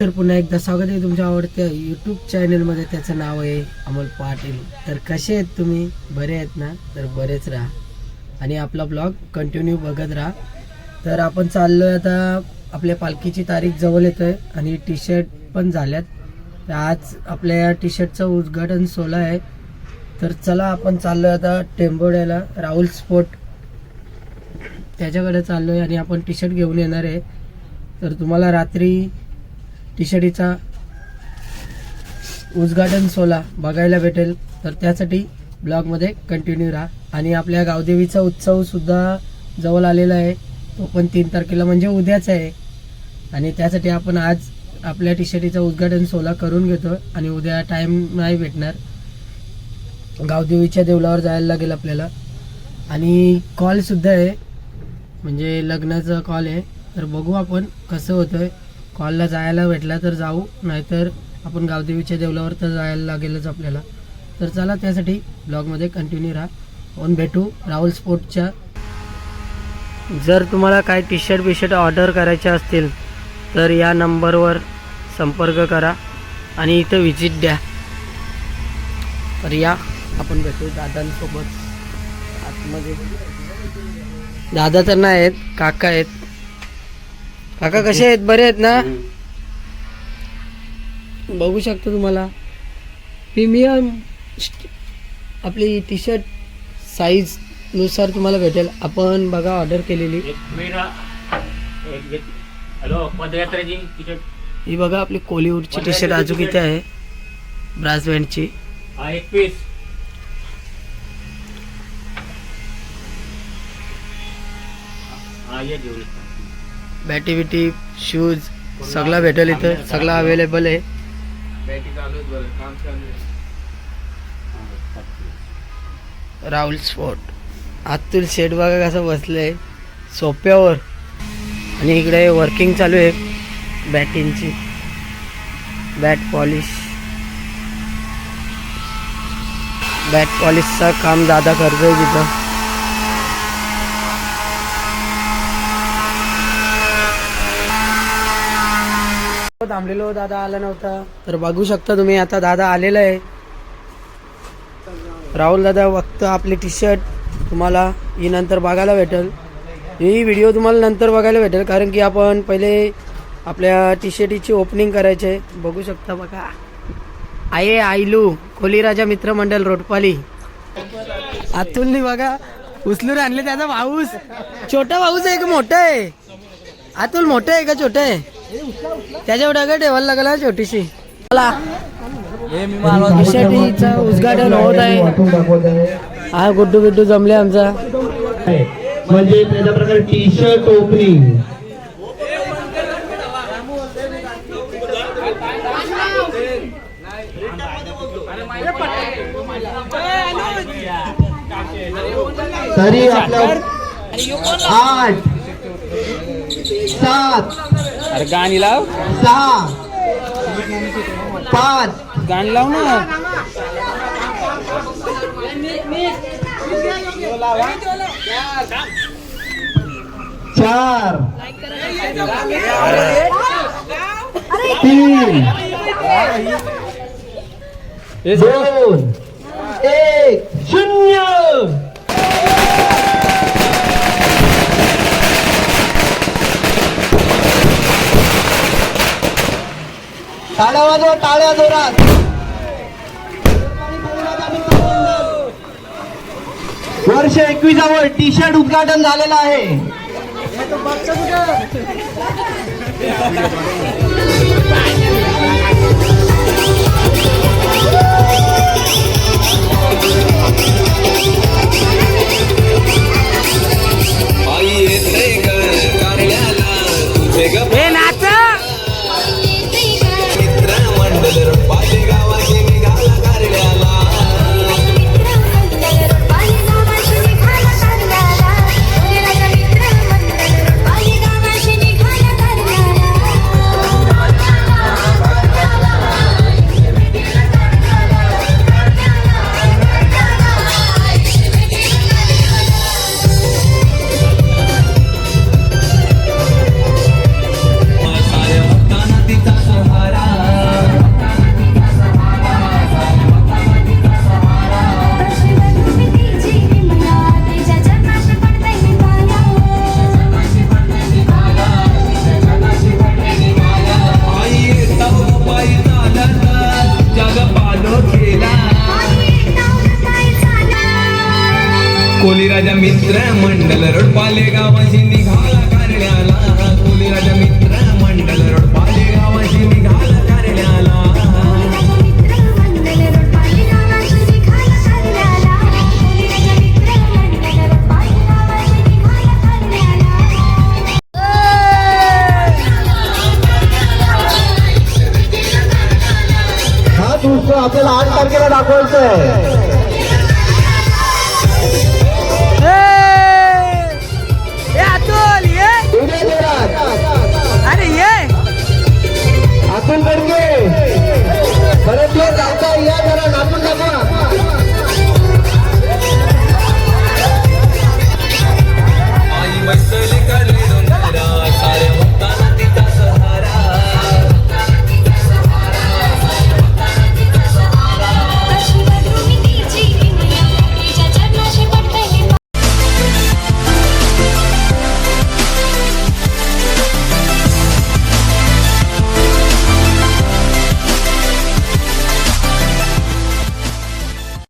तर पुन्हा एकदा स्वागत आहे तुमच्या आवडत्या यूट्यूब चॅनलमध्ये त्याचं नाव आहे अमोल पाटील. तर कसे आहेत तुम्ही? बरे आहेत ना? तर बरेच राहा. आणि आपला ब्लॉग कंटिन्यू बघत राहा. तर आपण चाललोय आता. आपल्या पालखीची तारीख जवळ येत आहे आणि टी शर्ट पण झाल्यात. तर आज आपल्या या टी शर्टचं उद्घाटन सोहळा आहे. तर चला आपण चाललोय आता टेंबोड्याला राहुल स्पोर्ट त्याच्याकडे चाललोय आणि आपण टी शर्ट घेऊन येणार आहे. तर तुम्हाला रात्री टीशर्टीचा उद्घाटन सोहळा बघायला भेटेल. तर त्यासाठी ब्लॉगमध्ये कंटिन्यू राहा. आणि आपल्या गावदेवीचा उत्सवसुद्धा जवळ आलेला आहे. तो पण तीन तारखेला म्हणजे उद्याच आहे. आणि त्यासाठी आपण आज आपल्या टी शर्टीचा उद्घाटन सोहळा करून घेतो आणि उद्या टाईम नाही भेटणार. गावदेवीच्या देवळावर जायला लागेल आपल्याला. आणि कॉलसुद्धा आहे. म्हणजे लग्नाचा कॉल आहे. तर बघू आपण कसं होतं आहे कॉलला जायला भेटला तर जाऊ नाहीतर आपण गावदेवीच्या देवलावर तर जायला लागेलच आपल्याला. तर चला त्यासाठी ब्लॉगमध्ये कंटिन्यू राहा. आपण भेटू राहुल स्पोर्टच्या. जर तुम्हाला काय T shirt B shirt order करायचे असतील तर या नंबरवर संपर्क करा आणि इथं व्हिजिट द्या. तर या आपण भेटू दादांसोबत. आतमध्ये. दादा तर नाही आहेत काका आहेत. काका कसे आहेत? बरे आहेत ना? बघू शकतो तुम्हाला. प्रीमियम आपली टी शर्ट साईजनुसार तुम्हाला भेटेल. आपण बघा ऑर्डर केलेली. हॅलो पदयात्रेची ही बघा आपली कोलिवूडची टी शर्ट अजून इथे आहे. ब्रास बँडची हा एक पीस हा ये घेऊन बॅटी बिटी शूज सगळं भेटेल इथं. सगळं अवेलेबल आहे. राहुल स्पोर्ट अतुल शेड बघा कसं बसलं आहे सोप्यावर. आणि इकडे वर्किंग चालू आहे. बॅटिंगची बॅट पॉलिश बॅट पॉलिशचं काम दादा करतोय तिथं. थांबलेलो दादा आला नव्हता. तर बघू शकता तुम्ही आता दादा आलेला आहे. राहुल दादा फक्त आपली टी शर्ट तुम्हाला ही नंतर बघायला भेटेल. ही व्हिडिओ तुम्हाला नंतर बघायला भेटेल कारण की आपण पहिले आपल्या टी शर्टीची ओपनिंग करायची आहे. बघू शकता बघा. आये आयलू कोलीराजा मित्रमंडळ रोटपाली. अतुलनी बघा उचलून आणले त्याचा भाऊस. छोटा भाऊस आहे का मोठा आहे? अतुल मोठा आहे का छोटा आहे? त्याच्या एवढा काय ठेवायला लागला छोटीशी. उद्घाटन होत आहे. हा गुड्डू बिड्डू जमले आमचा. म्हणजे त्याच्या प्रकारे टी शर्ट ओपनिंग तरी आपलं आठ सात अरे गाणी लाव. सहा पाच गाणी लाव ना. चार तीन दोन एक शून्य. टाळ्या वाजवा टाळ्या जोरात. वर्ष एकवीसावर टी शर्ट उद्घाटन झालेलं आहे. राजा मित्र मंडल रोड पाले गावाशी निघाला कार्याला कोली राजा मित्र मंडल रोड पाले गावाशी निघाला कारण्याला. आपल्याला आठ तारखेला दाखवायचं आहे